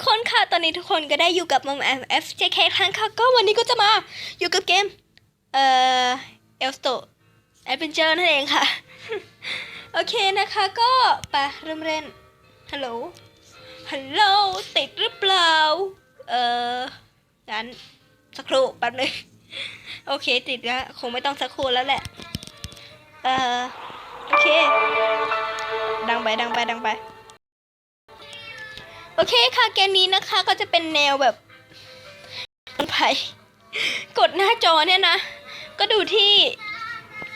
ทุกคนค่ะ ตอนนี้ทุกคนก็ได้อยู่กับมอมแอม FJK ครั้งค่ะ ก็วันนี้ก็จะมาอยู่กับเกม เอ่อเอลสโตแอดเวนเจอร์นั่นเองค่ะ โอเคนะคะก็ไปเริ่มเล่นฮัลโหลฮัลโหลติดหรือเปล่า เอ่องั้นสักครู่แป๊บนึงโอเคติดแล้วคงไม่ต้องสักครู่แล้วแหละ เอ่อ โอเค ดังไปดังไปดังไป โอเคค่ะเกมนี้นะคะก็จะเป็นแนวแบบไปกดหน้าจอเนี่ยนะ ก็ดูที่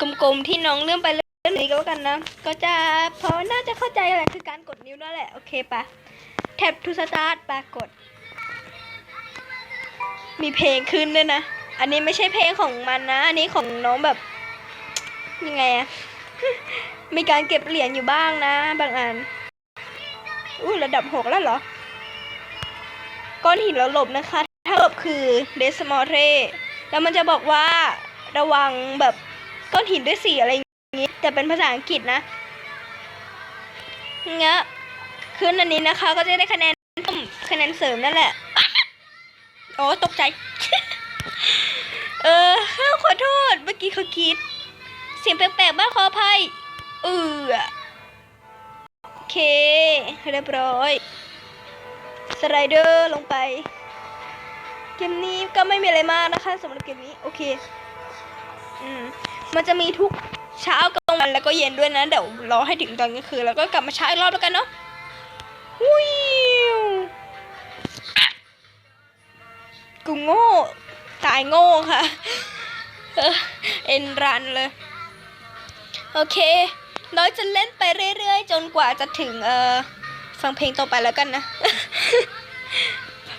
กลมๆที่น้องเลื่อนไปเลื่อนนี้ก็แล้วกันนะ ก็จะเพราะน่าจะเข้าใจแหละคือการกดนิ้วนั่นแหละ โอเคปะแท็บ to start ปะกด มีเพลงขึ้นด้วยนะ อันนี้ไม่ใช่เพลงของมันนะ อันนี้ของน้องแบบ ยังไงอะมีการเก็บเหรียญอยู่บ้างนะ บางอันอุ้ระดับหกแล้วเหรอ ก้อนหินเราหลบนะคะ ถ้าหลบคือเดสมอเทแล้วมันจะบอกว่าระวังแบบก้อนหินด้วยสีอะไรอย่างงี้ แต่เป็นภาษาอังกฤษนะเงี้ยขึ้นอันนี้นะคะ ก็จะได้คะแนนเติมคะแนนเสริมนั่นแหละ โอ้ตกใจ เออขอโทษ เมื่อกี้เขาคิด เสียงแปลกๆ บ้างขออภัยเออโอเค เรียบร้อย สไลเดอร์ลงไป เกมนี้ก็ไม่มีอะไรมากนะคะสำหรับเกมนี้ โอเค อืม มันจะมีทุกเช้ากลางวันแล้วก็เย็นด้วยนะ เดี๋ยวรอให้ถึงตอนกลางคืนแล้วก็กลับมาใช้อีกรอบแล้วกันเนาะวิวกูโง่ ตายโง่ค่ะเออเอ็นรันเลย โอเค น้อยจะเล่นไปเรื่อยๆ จนกว่าจะถึง เออฟังเพลงต่อไปแล้วกันนะ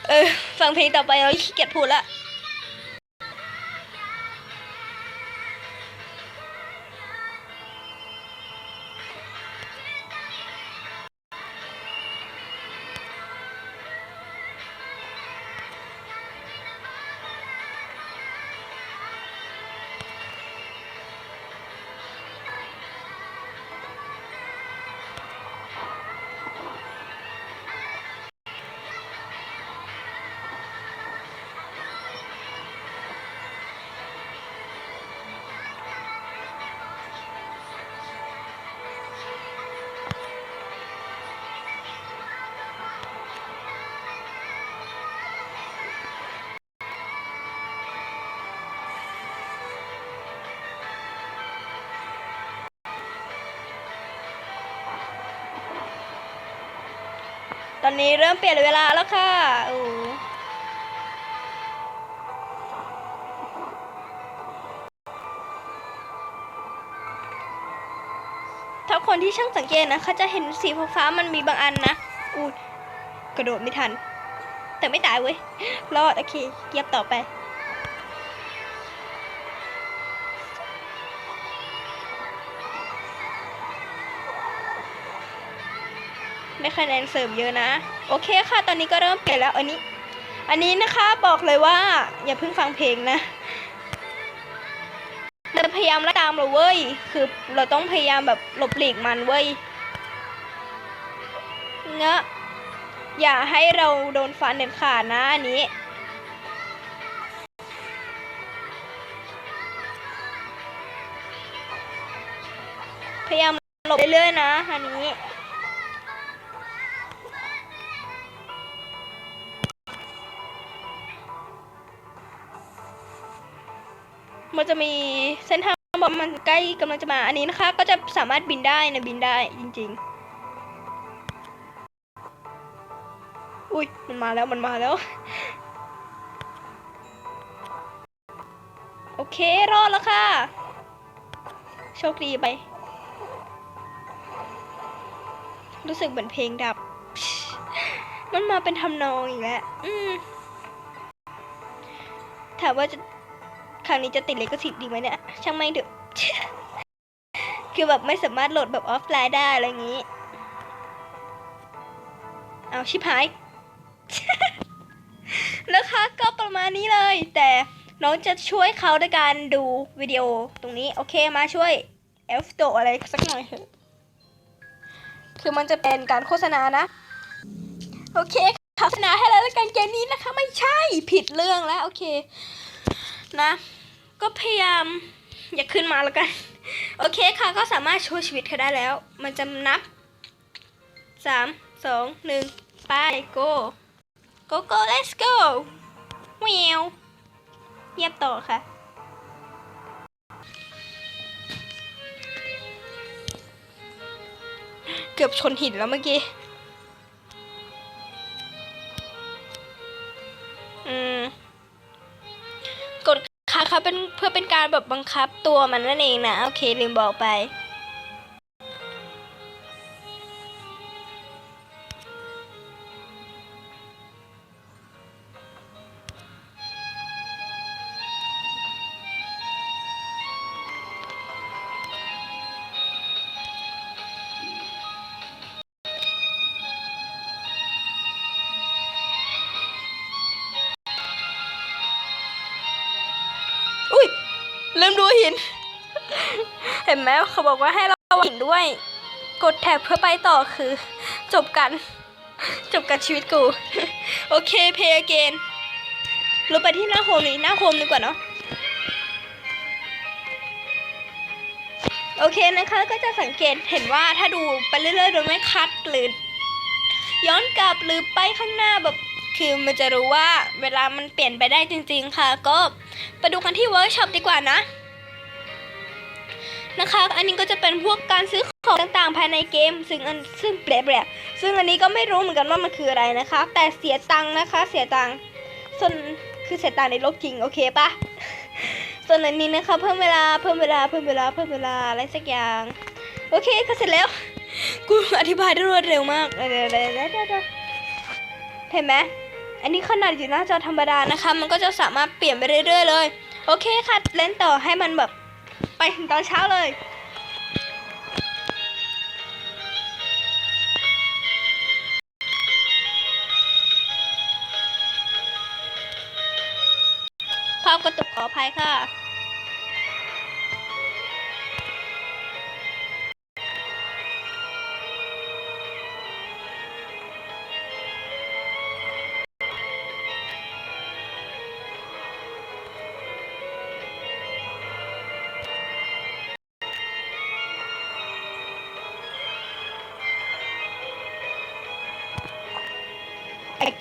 เออฟังเพลงต่อไปเราขี้เกียจพูดละ ตอนนี้เริ่มเปลี่ยนเวลาแล้วค่ะโอ้ถ้าคนที่ช่างสังเกตนะเขาจะเห็นสีฟ้ามันมีบางอันนะ อู้กระโดดไม่ทัน แต่ไม่ตายเว้ย รอด โอเคเกียบต่อไป ได้คะแนนเสริมเยอะนะ โอเคค่ะ ตอนนี้ก็เริ่มเปลี่ยนแล้วอันนี้ อันนี้นะคะบอกเลยว่า อย่าเพิ่งฟังเพลงนะเราพยายามไล่ตามเราเว้ย คือเราต้องพยายามแบบหลบหลีกมันเว้ยเงะอย่าให้เราโดนฟันเด็ดขาดนะอันนี้พยายามหลบเรื่อยๆนะอันนี้ มันจะมีเส้นทางบอกมันใกล้กำลังจะมาอันนี้นะคะ ก็จะสามารถบินได้นะบินได้จริง ๆ อุ้ยมันมาแล้วมันมาแล้ว โอเครอดแล้วค่ะ โชคดีไป รู้สึกเหมือนเพลงดับ มันมาเป็นทำนองอีกแล้ว อืมถามว่าจะ คราวนี้จะติดเลกสิทธิ์ดีไหมเนี่ย ช่างไม่เถอคือแบบไม่สามารถโหลดแบบออฟไลน์ได้อะไรอย่างนี้ เอาชิบหาย นะคะก็ประมาณนี้เลย แต่น้องจะช่วยเขาด้วยการดูวิดีโอตรงนี้ โอเคมาช่วยเอฟโตอะไรสักหน่อยเถอะคือมันจะเป็นการโฆษณานะ โอเคข่าวชนะให้แล้วแล้วกันเกมนี้นะคะ ไม่ใช่ผิดเรื่องแล้ว โอเค นะ ก็พยายามอย่าขึ้นมาแล้วกัน โอเคค่ะก็สามารถช่วยชีวิตเขาได้แล้ว มันจะนับสามสองหนึ่งไป go go go let's go แววเยียบต่อค่ะเกือบชนหินแล้วเมื่อกี้ การแบบบังคับตัวมันนั่นเองนะ โอเคลืมบอกไปอุ้ย ลืมดูหิน เห็นไหมเขาบอกว่าให้เราหินด้วย กดแท็บเพื่อไปต่อคือ จบกัน จบกันชีวิตกู โอเคเพย์เกนเราไปที่หน้าโฮมนี่หน้าโฮมดีกว่าเนาะโอเคนะคะก็จะสังเกตเห็นว่าถ้าดูไปเรื่อยๆโดยไม่คัดหรือย้อนกลับหรือไปข้างหน้าแบบ คือมันจะรู้ว่าเวลามันเปลี่ยนไปได้จริง ๆ ค่ะ ก็ไปดูกันที่เวิร์กช็อปดีกว่านะ นะคะ อันนี้ก็จะเป็นพวกการซื้อของต่างๆ ภายในเกม ซึ่งอันซึ่งแปลกๆซึ่งอันนี้ก็ไม่รู้เหมือนกันว่ามันคืออะไรนะคะ แต่เสียตังค์นะคะเสียตังค์ส่วนคือเสียตังค์ในโลกจริงโอเคปะส่วนอันนี้นะคะเพิ่มเวลาเพิ่มเวลาเพิ่มเวลาเพิ่มเวลาอะไรสักอย่างโอเคก็เสร็จแล้วกูอธิบายได้รวดเร็วมากเดี๋ยวๆๆๆเห็นไหม อันนี้ขนาดอยู่หน้าจอธรรมดานะคะ มันก็จะสามารถเปลี่ยนไปเรื่อย ๆ เลย โอเคค่ะ เล่นต่อให้มันแบบไปถึงตอนเช้าเลยภาพกระตุกขออภัยค่ะ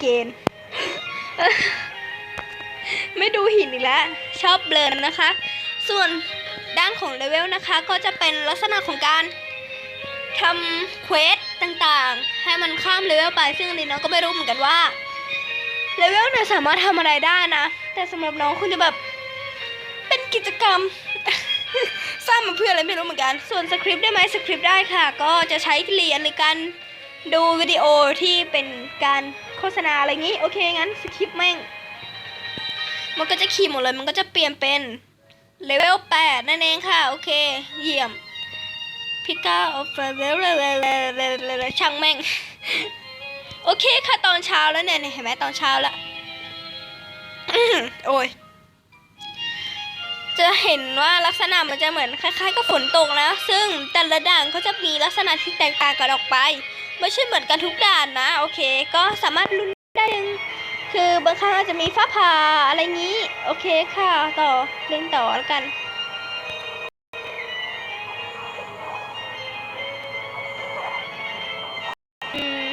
again ไม่ดูหินอีกแล้ว ชอบเบลนนะคะ ส่วนด้านของเลเวลนะคะ ก็จะเป็นลักษณะของการทำเควสต่างๆ ให้มันข้ามเลเวลไป ซึ่งอันนี้น้องก็ไม่รู้เหมือนกันว่าเลเวลเนี่ยสามารถทำอะไรได้นะ แต่สำหรับน้องคุณจะแบบเป็นกิจกรรมสร้างมาเพื่ออะไรไม่รู้เหมือนกัน ส่วนสคริปต์ได้ไหมสคริปต์ได้ค่ะ ก็จะใช้เหรียญในการ ดูวิดีโอที่เป็นการโฆษณาอะไรงี้ โอเคงั้นสคริปต์แม่ง มันก็จะขี่หมดเลย มันก็จะเปลี่ยนเป็นเลเวล8นั่นเองค่ะ โอเค เยี่ยมพิก้าออฟเลเวลช่างแม่ง โอเคค่ะตอนเช้าแล้วเนี่ยเห็นไหมตอนเช้าแล้วโอ้ยจะเห็นว่าลักษณะมันจะเหมือนคล้ายๆกับฝนตกนะ ซึ่งแต่ละด่านเขาจะมีลักษณะที่แตกต่างกันออกไป ไม่ใช่เหมือนกันทุกด่านนะ โอเค ก็สามารถลุ้นได้หนึ่งคือบางครั้งอาจจะมีฟ้าผ่าอะไรงี้ โอเคค่ะ ต่อเล่นต่อแล้วกันอืม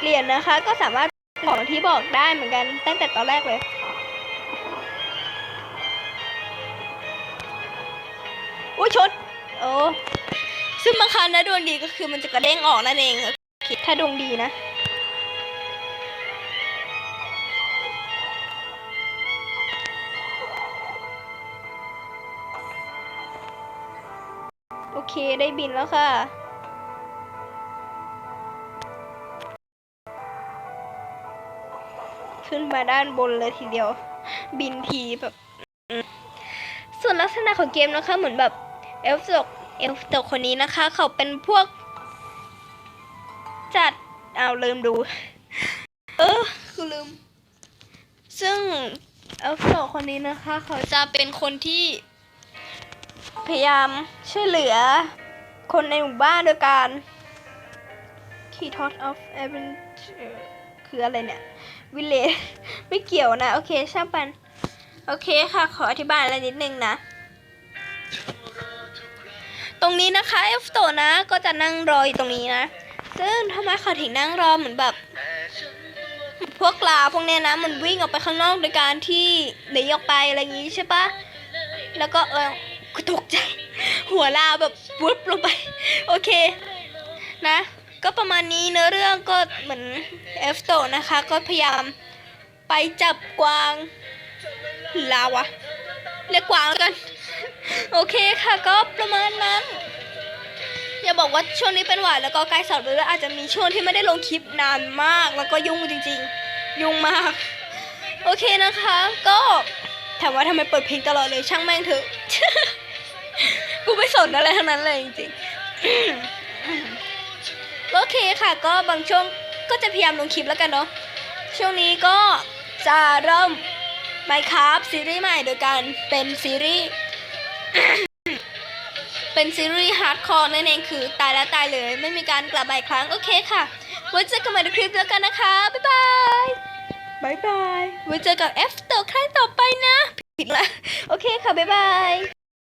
เหรียญนะคะ ก็สามารถบอกที่บอกได้เหมือนกัน ตั้งแต่ตอนแรกเลยอุ้ยชนโอ้ ซึ่งบางครั้งนะดวงดีก็คือมันจะกระเด้งออกนั่นเองคิดถ้าดวงดีนะ โอเคได้บินแล้วค่ะขึ้นมาด้านบนเลยทีเดียว บินทีแบบ ส่วนลักษณะของเกมนะคะเหมือนแบบเอลฟ์ตก เอลฟ์ตกคนนี้นะคะ เขาเป็นพวก จัดเอาลืมดู เออคือลืม ซึ่งเอลฟ์ตกคนนี้นะคะ เขาจะเป็นคนที่ พยายามช่วยเหลือ คนในหมู่บ้านโดยการ Key t o t of Adventure คืออะไรเนี่ย Village ไม่เกี่ยวนะ โอเคช่างปัน โอเคค่ะ ขออธิบายอะไรนิดนึงนะ ตรงนี้นะคะเอฟโตนะ ก็จะนั่งรออยู่ตรงนี้นะ ซึ่งทำไมเขาถึงนั่งรอเหมือนแบบ พวกลาพวกเนี้ยนะ มันวิ่งออกไปข้างนอกโดยการที่หนีออกไปอะไรอย่างงี้ใช่ปะแล้วก็เออกูตกใจ หัวลาแบบวุบลงไป โอเค นะ ก็ประมาณนี้เนื้อเรื่องก็เหมือนเอฟโตนะคะ ก็พยายามไปจับกวางลาวะเรียกกวางแล้วกัน โอเคค่ะก็ประมาณนั้นอย่าบอกว่าช่วงนี้เป็นหวัดแล้วก็ใกล้สอบเลยแล้วอาจจะมีช่วงที่ไม่ได้ลงคลิปนานมาก แล้วก็ยุ่งจริง ๆ ยุ่งมาก โอเคนะคะ ก็ถามว่าทำไมเปิดเพลงตลอดเลยช่างแม่งเถอะกูไม่สนอะไรทั้งนั้นเลยจริงๆโอเคค่ะ ก็บางช่วงก็จะพยายามลงคลิปแล้วกันเนาะช่วงนี้ก็จะเริ่มไมครับซีรีส์ใหม่โดยการเป็นซีรีส์ เป็นซีรีส์ฮาร์ดคอร์นั่นเองคือตายแล้วตายเลย ไม่มีการกลับมาอีกครั้ง โอเคค่ะ ไว้เจอกันใหม่ในคลิปแล้วกันนะคะ บ๊ายบายบายบายไว้เจอกับ F ต่อครั้งต่อไปนะ ผิดละ โอเคค่ะ บ๊ายบาย